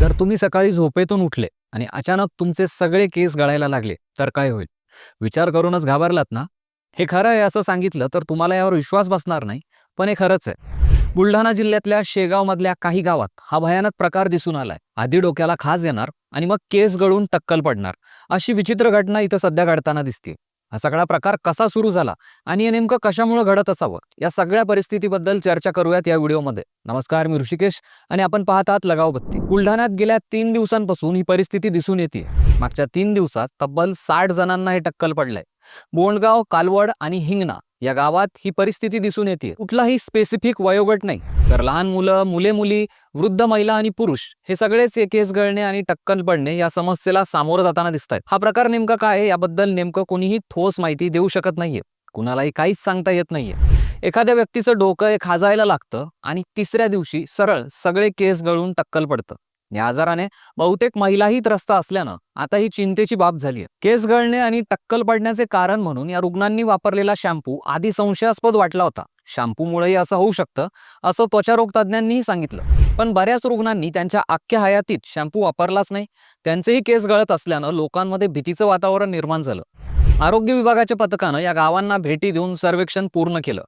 जर तुम्ही सकाळी झोपेतून उठले आणि अचानक तुमचे सगळे केस गळायला लागले तर काय होईल? विचार करूनच घाबरलात ना? हे खरं आहे असं सांगितलं तर तुम्हाला यावर विश्वास बसणार नाही पण हे खरंच आहे. बुलढाणा जिल्ह्यातल्या शेगावमधल्या काही गावात हा भयानक प्रकार दिसून आलाय. आधी डोक्याला खाज येणार आणि मग केस गळून टक्कल पडणार. अशी विचित्र घटना इथं सध्या घडताना दिसते हा सगळा प्रकार कसा सुरू झाला आणि हे नेमकं कशामुळे घडत असावं? या सगळ्या परिस्थितीबद्दल चर्चा करूयात या व्हिडिओमध्ये. नमस्कार मी ऋषिकेश आणि आपण पाहत आहात लगाव बत्ती. बुलढाण्यात गेल्या तीन दिवसांपासून ही परिस्थिती दिसून येते मागच्या तीन दिवसात तब्बल साठ जणांना हे टक्कल पडलंय. बोंडगाव कालवड आणि हिंगणा या गावात ही परिस्थिती दिसून येते. कुठलाही स्पेसिफिक वयोगट नाही. तर लहान मुलं मुले मुली वृद्ध महिला आणि पुरुष हे सगळेच हे केस गळणे आणि टक्कल पडणे या समस्येला सामोरं जाताना दिसत आहेत हा प्रकार नेमका काय आहे याबद्दल नेमकं कोणीही ठोस माहिती देऊ शकत नाहीये. कुणालाही काहीच सांगता येत नाहीये. एखाद्या व्यक्तीचं डोकं खाजायला लागतं आणि तिसऱ्या दिवशी सरळ सगळे केस गळून टक्कल पडतं. या आजाराने बहुतेक महिलाही त्रस्त असल्यानं आता ही चिंतेची बाब झाली आहे केस गळणे आणि टक्कल पडण्याचे कारण म्हणून या रुग्णांनी वापरलेला शॅम्पू आधी संशयास्पद वाटला होता. शॅम्पूमुळेही असं होऊ शकतं असं त्वचारोग तज्ज्ञांनीही सांगितलं. पण बऱ्याच रुग्णांनी त्यांच्या अख्ख्या हयातीत शॅम्पू वापरलाच नाही. त्यांचेही केस गळत असल्यानं लोकांमध्ये भीतीचं वातावरण निर्माण झालं. आरोग्य विभागाच्या पथकानं या गावांना भेटी देऊन सर्वेक्षण पूर्ण केलं.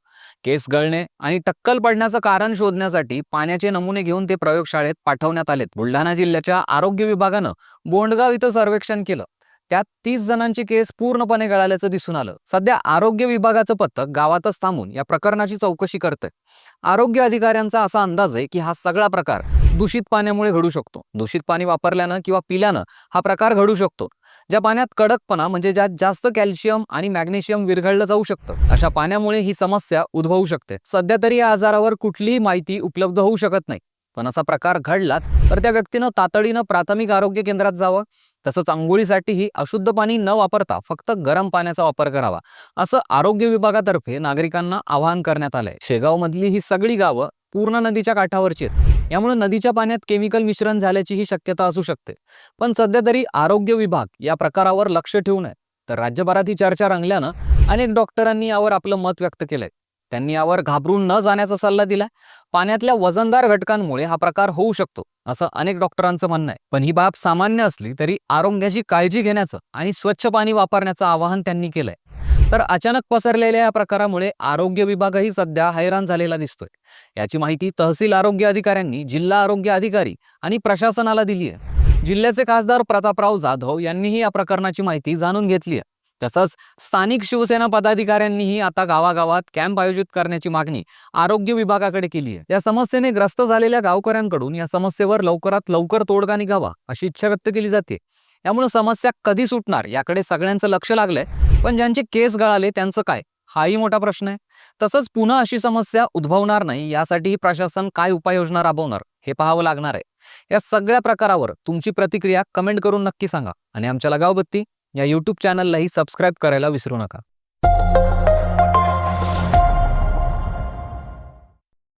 केस गळणे आणि टक्कल पडण्याचं कारण शोधण्यासाठी पाण्याचे नमुने घेऊन ते प्रयोगशाळेत पाठवण्यात आलेत. बुलढाणा जिल्ह्याच्या आरोग्य विभागानं बोंडगाव इथं सर्वेक्षण केलं. त्यात तीस जणांची केस पूर्णपणे गळाल्याचं दिसून आलं. सध्या आरोग्य विभागाचं पथक गावातच थांबून या प्रकरणाची चौकशी करतंय. आरोग्य अधिकाऱ्यांचा असा अंदाज आहे की हा सगळा प्रकार दूषित पाण्यामुळे घडू शकतो. दूषित पाणी वापरल्यानं किंवा पिल्यानं हा प्रकार घडू शकतो. ज्या पाण्यात कडकपणा म्हणजे ज्यात जास्त कॅल्शियम आणि मॅग्नेशियम विरघळलं जाऊ शकतं अशा पाण्यामुळे ही समस्या उद्भवू शकते. सध्या तरी या आजारावर कुठलीही माहिती उपलब्ध होऊ शकत नाही. पण असा प्रकार घडलाच तर त्या व्यक्तीनं तातडीनं प्राथमिक आरोग्य केंद्रात जावं तसंच आंघोळीसाठीही अशुद्ध पाणी न वापरता फक्त गरम पाण्याचा वापर करावा असं आरोग्य विभागातर्फे नागरिकांना आवाहन करण्यात आलंय. शेगावमधली ही सगळी गावं पूर्ण नदीच्या काठावरची आहेत. यामुळे नदीच्या पाण्यात केमिकल मिश्रण झाल्याचीही शक्यता असू शकते. पण सध्या तरी आरोग्य विभाग या प्रकारावर लक्ष ठेवून आहे. तर राज्यभरात ही चर्चा रंगल्यानं अनेक डॉक्टरांनी यावर आपलं मत व्यक्त केलंय. त्यांनी यावर घाबरून न जाण्याचा सल्ला दिलाय. पाण्यातल्या वजनदार घटकांमुळे हा प्रकार होऊ शकतो असं अनेक डॉक्टरांचं म्हणणं आहे. पण ही बाब सामान्य असली तरी आरोग्याची काळजी घेण्याचं आणि स्वच्छ पाणी वापरण्याचं आवाहन त्यांनी केलंय. तर अचानक पसरलेल्या या प्रकारामुळे आरोग्य विभागही सध्या हैराण झालेला दिसतोय. याची माहिती तहसील आरोग्य अधिकाऱ्यांनी जिल्हा आरोग्य अधिकारी आणि प्रशासनाला दिली आहे. जिल्ह्याचे खासदार प्रतापराव जाधव यांनीही या प्रकरणाची माहिती जाणून घेतली आहे. तसंच स्थानिक शिवसेना पदाधिकाऱ्यांनीही आता गावागावात कॅम्प आयोजित करण्याची मागणी आरोग्य विभागाकडे केली आहे. या समस्येने ग्रस्त झालेल्या गावकऱ्यांकडून या समस्येवर लवकरात लवकर तोडगा निघावा अशी इच्छा व्यक्त केली जाते. यामुळे समस्या कधी सुटणार याकडे सगळ्यांचं लक्ष लागलंय. पण ज्यांचे केस गळाले त्यांचं काय? हाही मोठा प्रश्न आहे. तसंच पुन्हा अशी समस्या उद्भवणार नाही यासाठी प्रशासन काय उपाययोजना राबवणार हे पाहावं लागणार आहे. या सगळ्या प्रकारावर तुमची प्रतिक्रिया कमेंट करून नक्की सांगा. आणि आमच्या लगावबत्ती या यूट्यूब चॅनललाही सबस्क्राईब करायला विसरू नका.